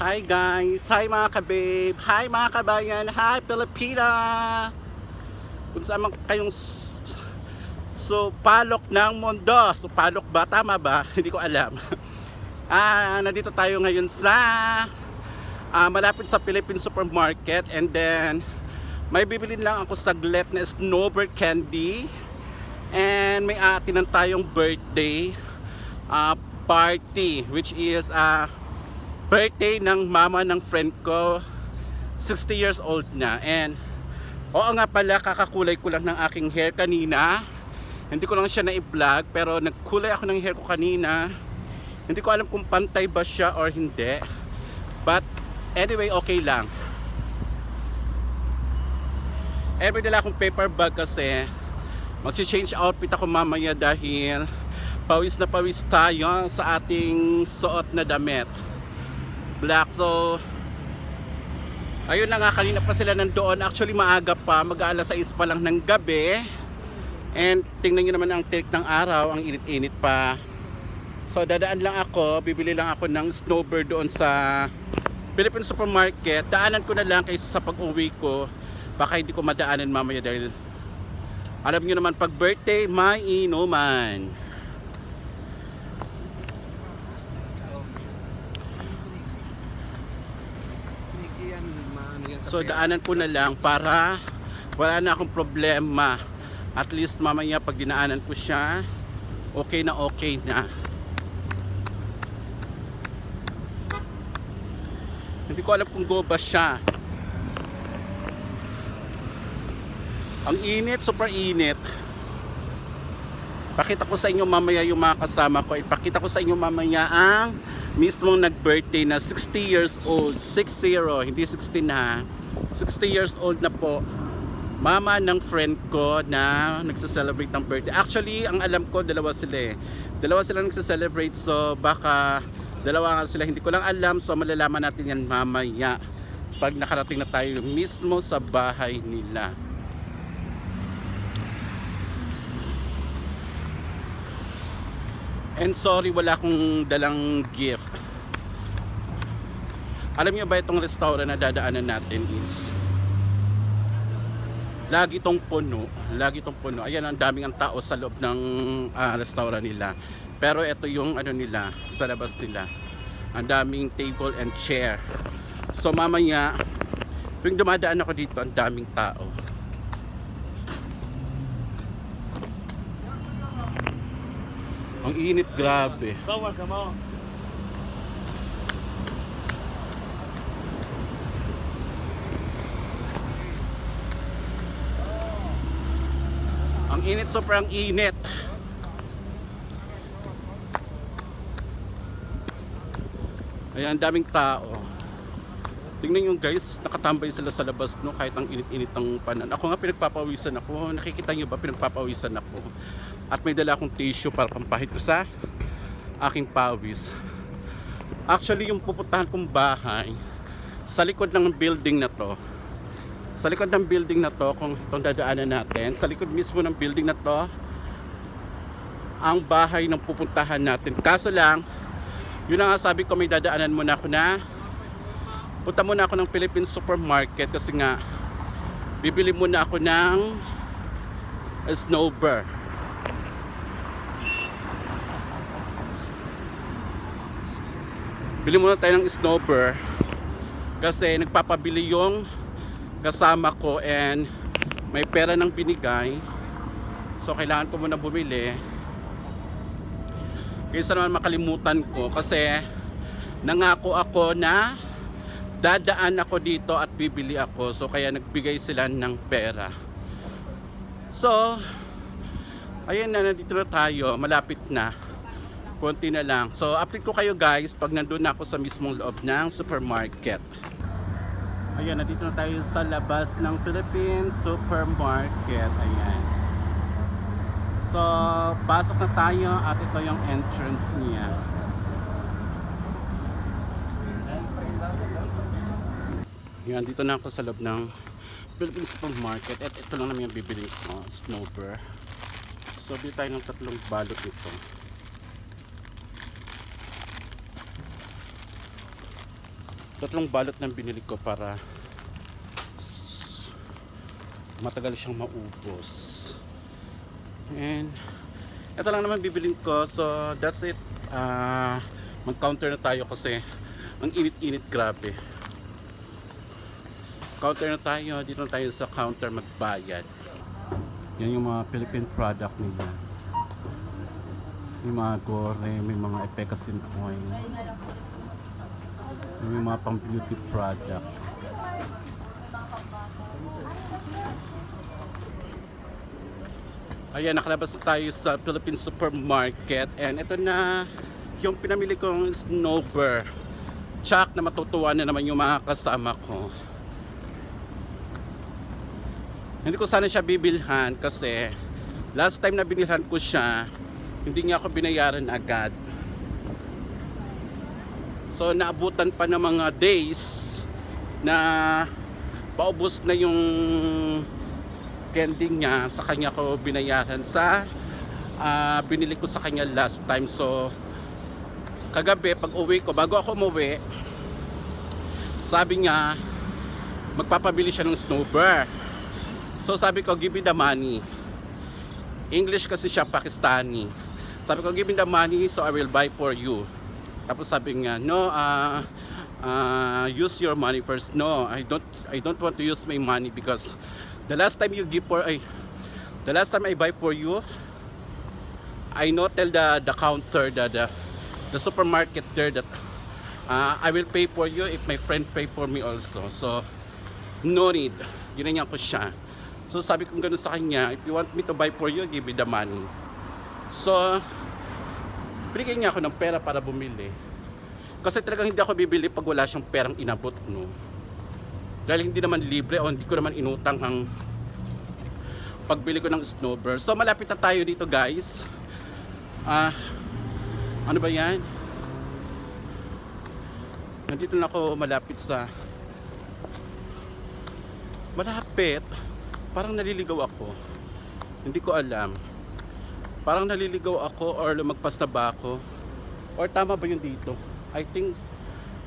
Hi guys! Hi mga kababe! Hi mga kabayan! Hi Pilipina! Kung saan man kayong supalok ng mundo. Supalok ba? Tama ba? Hindi ko alam. ah, nandito tayo ngayon sa ah, malapit sa Philippine Supermarket and then may bibilin lang ako saglit na snowbird candy and may atinan tayong birthday ah, party which is ah birthday ng mama ng friend ko. 60 years old na. And oo nga pala kakakulay ko lang ng aking hair kanina. Hindi ko lang siya na i-vlog pero nagkulay ako ng hair ko kanina. Hindi ko alam kung pantay ba siya or hindi. But anyway okay lang. May dala akong paper bag kasi magsi-change outfit ako mamaya dahil pawis na pawis tayo sa ating suot na damit black. So ayun na nga kanina pa sila nandoon. Actually maaga pa mag alas 6 pa lang ng gabi. And tingnan nyo naman ang take ng araw ang init-init pa. So dadaan lang ako bibili lang ako ng snowbird doon sa Philippine Supermarket. Daanan ko na lang kaysa sa pag-uwi ko. Baka hindi ko madaanan mamaya dahil alam nyo naman pag birthday may inuman So daanan ko na lang para wala na akong problema. At least mamaya pag dinaanan ko siya, okay na okay na. Hindi ko alam kung go ba siya. Ang init, super init. Pakita ko sa inyo mamaya yung mga kasama ko. Ipakita ko sa inyo mamaya ang mismong nag-birthday na 60 years old. 60, hindi 16 na. 60 years old na po. Mama ng friend ko na nagsa-celebrate ng birthday. Actually, ang alam ko, dalawa sila eh. Dalawa sila nagsa-celebrate so baka dalawa nga sila. Hindi ko lang alam so malalaman natin yan mamaya pag nakarating na tayo mismo sa bahay nila. And sorry, wala akong dalang gift. Alam niyo ba itong restaurant na dadaanan natin is lagi itong puno, lagi itong puno. Ayan, ang daming ang tao sa loob ng ah, restaurant nila. Pero ito yung ano nila, sa labas nila. Ang daming table and chair. So mamaya, tuwing dumadaan ako dito, ang daming tao. Ang init, grabe. Sour ka mo. Ang init, sobrang init. Ayan, daming tao. Tingnan nyo guys, nakatambay sila sa labas no, kahit ang init-init ng panan. Ako nga pinagpapawisan ako. Nakikita nyo ba pinagpapawisan ako? At may dala akong tissue para pampahid ko sa aking pawis. Actually, yung pupuntahan kong bahay, sa likod ng building na to, sa likod ng building na to, kung itong dadaanan natin, sa likod mismo ng building na to, ang bahay ng pupuntahan natin. Kaso lang, yun ang sabi ko, may dadaanan muna ako na punta muna ako ng Philippine Supermarket kasi nga bibili muna ako ng snowbird. Bili muna tayo ng snowbird kasi nagpapabili yung kasama ko and may pera ng binigay. So kailangan ko muna bumili. Kaysa naman makalimutan ko kasi nangako ako na dadaan ako dito at bibili ako. So kaya nagbigay sila ng pera. So ayun na nandito na tayo. Malapit na konti na lang so update ko kayo guys pag nandun na ako sa mismong loob ng supermarket Ayan, nandito na tayo sa labas ng Philippine Supermarket. Ayan. So, pasok na tayo at ito yung entrance niya. Ayan, dito na ako sa loob ng Philippine Supermarket. At ito lang naman yung bibili ko, snowbird. So, bili tayo ng tatlong balot nito. Tatlong balot ng binili ko para matagal siyang maubos. And ito lang naman bibilin ko. So that's it. Ah, mag-counter na tayo kasi ang init-init grabe. Counter na tayo. Dito na tayo sa counter magbayad. Yan yung mga Philippine product nila. May mga gore, may mga epecasin oil. May mga pang beauty product. Ayan, nakalabas tayo sa Philippine Supermarket and ito na yung pinamili kong snowbird. Tsak na matutuwa na naman yung mga kasama ko. Hindi ko sana siya bibilhan kasi last time na binilhan ko siya, hindi niya ako binayaran agad. So naabutan pa ng mga days na paubos na yung candy niya sa kanya ko binayaran sa ah, binili ko sa kanya last time. So kagabi pag uwi ko, bago ako umuwi, sabi niya magpapabili siya ng snowbird. So sabi ko, give me the money. English kasi siya, Pakistani. Sabi ko, give me the money so I will buy for you. Tapos sabi niya, no, uh, uh, use your money first. No, I don't, I don't want to use my money because the last time you give for, ay, the last time I buy for you, I know tell the, the counter, the, the, the supermarket there that uh, I will pay for you if my friend pay for me also. So, no need. Ginanyan ko siya. So sabi ko gano'n sa kanya, if you want me to buy for you, give me the money. So, binigyan niya ako ng pera para bumili. Kasi talagang hindi ako bibili pag wala siyang perang inabot, no. Dahil hindi naman libre o hindi ko naman inutang ang pagbili ko ng snowbird. So malapit na tayo dito guys. Ah, ano ba yan? Nandito na ako malapit sa malapit parang naliligaw ako hindi ko alam parang naliligaw ako or lumagpas ba ako. Or tama ba yun dito? I think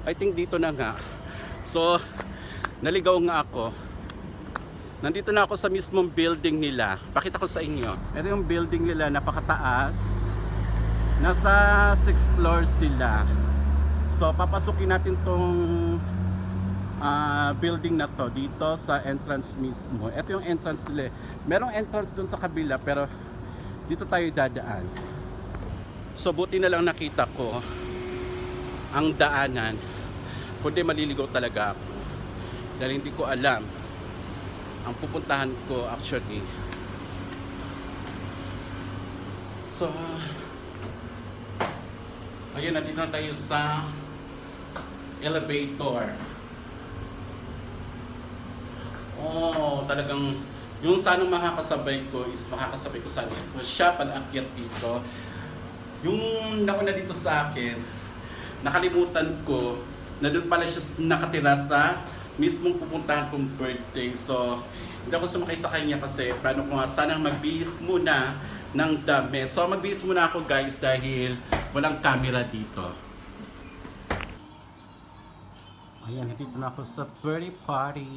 I think dito na nga. So naligaw nga ako. Nandito na ako sa mismong building nila. Pakita ko sa inyo. Ito yung building nila napakataas. Nasa 6 floors sila. So papasukin natin tong ah, building na to dito sa entrance mismo. Ito yung entrance nila. eh. Merong entrance dun sa kabila pero dito tayo dadaan. So buti na lang nakita ko ang daanan. Kundi maliligaw talaga ako. Dahil hindi ko alam ang pupuntahan ko actually. So Ayun, nandito na tayo sa elevator. Oh, talagang yung sanang makakasabay ko is makakasabay ko sana siya. Panakyat dito. Yung nauna dito sa akin, nakalimutan ko na doon pala siya nakatira sa mismong pupuntahan kong birthday. So, hindi ako sumakay sa kanya kasi plano ko nga sanang magbihis muna ng damit. So, magbihis muna ako guys dahil walang camera dito. Ayan, nandito na ako sa birthday party.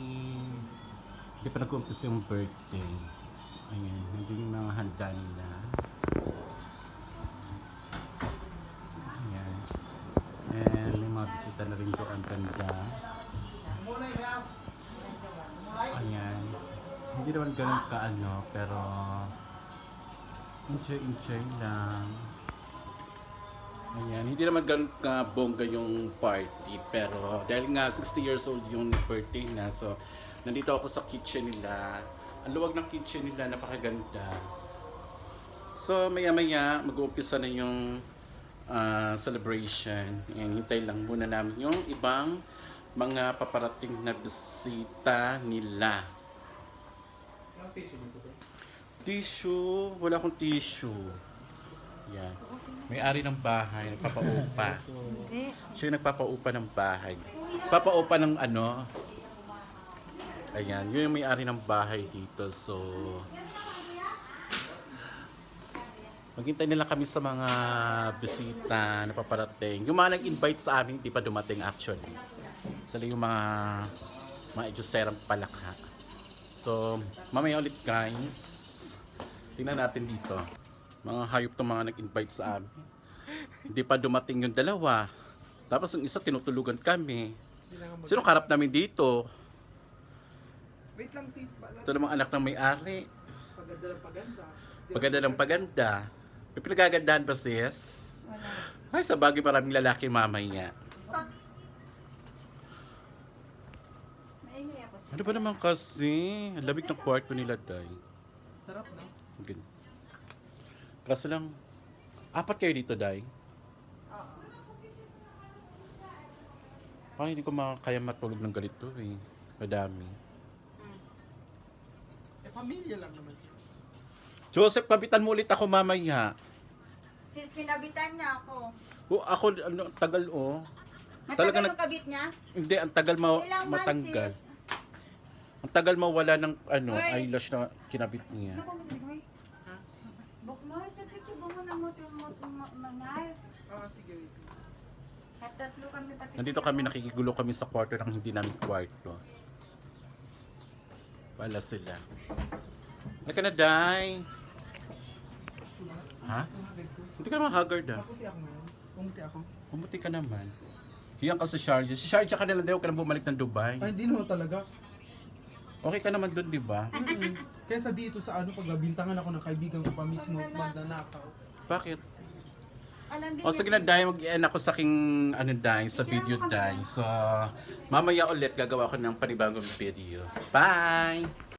Hindi pa nag-umpisa yung birthday. Ayan, nandun yung mga handa nila. Ayan. And may mga bisita na rin doon ganda. Ayan. Hindi naman ganun ka ano, pero enjoy enjoy lang. Ayan, hindi naman ganun ka bongga yung party pero dahil nga 60 years old yung birthday na so nandito ako sa kitchen nila. Ang luwag ng kitchen nila, napakaganda. So maya maya mag-uumpisa na yung ah, celebration. Ayan, hintay lang muna namin yung ibang mga paparating na bisita nila. Tissue, wala akong tissue. Yan. May-ari ng bahay, nagpapaupa. Siya yung nagpapaupa ng bahay. Papaupa ng ano. Ayan, yun yung may-ari ng bahay dito. So, maghintay nila kami sa mga bisita na paparating. Yung mga nag-invite sa amin, di pa dumating actually. Sila yung mga mga Diyoserang palakha. So, mamaya ulit guys. Tingnan natin dito. Mga hayop tong mga nag-invite sa amin. Hindi pa dumating yung dalawa. Tapos yung isa tinutulugan kami. Sino karap namin dito? Wait lang sis. Ito namang anak ng may-ari. Paganda ng paganda. Paganda ng paganda. May pinagagandahan ba sis? Ay, sa bagay maraming lalaki mamaya. Ano ba naman kasi? Ang lamig ng kwarto nila, Day. Sarap no? Kaso lang, apat kayo dito, Day. Oo. Parang hindi ko makakaya matulog ng ganito eh. Madami. Mm. Eh, pamilya lang naman sila. Joseph, kapitan mo ulit ako mamaya. Sis, kinabitan niya ako. O, ako, ano, tagal oh. Matagal Talaga nag- kabit niya? Hindi, ang tagal ma Ilang months, matanggal. sis? Ang tagal mawala ng ano, Hoy. eyelash na kinabit niya. Ano ba mo Ha? Buknoy, sa picture ba mo na mo manay? Ah, sige wait. At tatlo kami pati. Nandito kami, nakikigulo kami sa kwarto ng hindi namin kwarto. Wala sila. Halika na, Day. Ha? Hindi ka naman haggard ah. Paputi ako ngayon. Pumuti ako. Pumuti ka naman. Hiyang ka sa Sharjah. Si Sharjah ka na lang daw, huwag ka na bumalik ng Dubai. Ay, hindi naman talaga. Okay ka naman doon, di ba? Mm-mm. Kesa dito sa ano, pagbabintangan ako ng kaibigan ko pa mismo, magnanakaw. Bakit? Alam din O sige na, Day, mag-end ako sa aking ano, Day, sa video, Day. So, mamaya ulit gagawa ko ng panibagong video. Bye!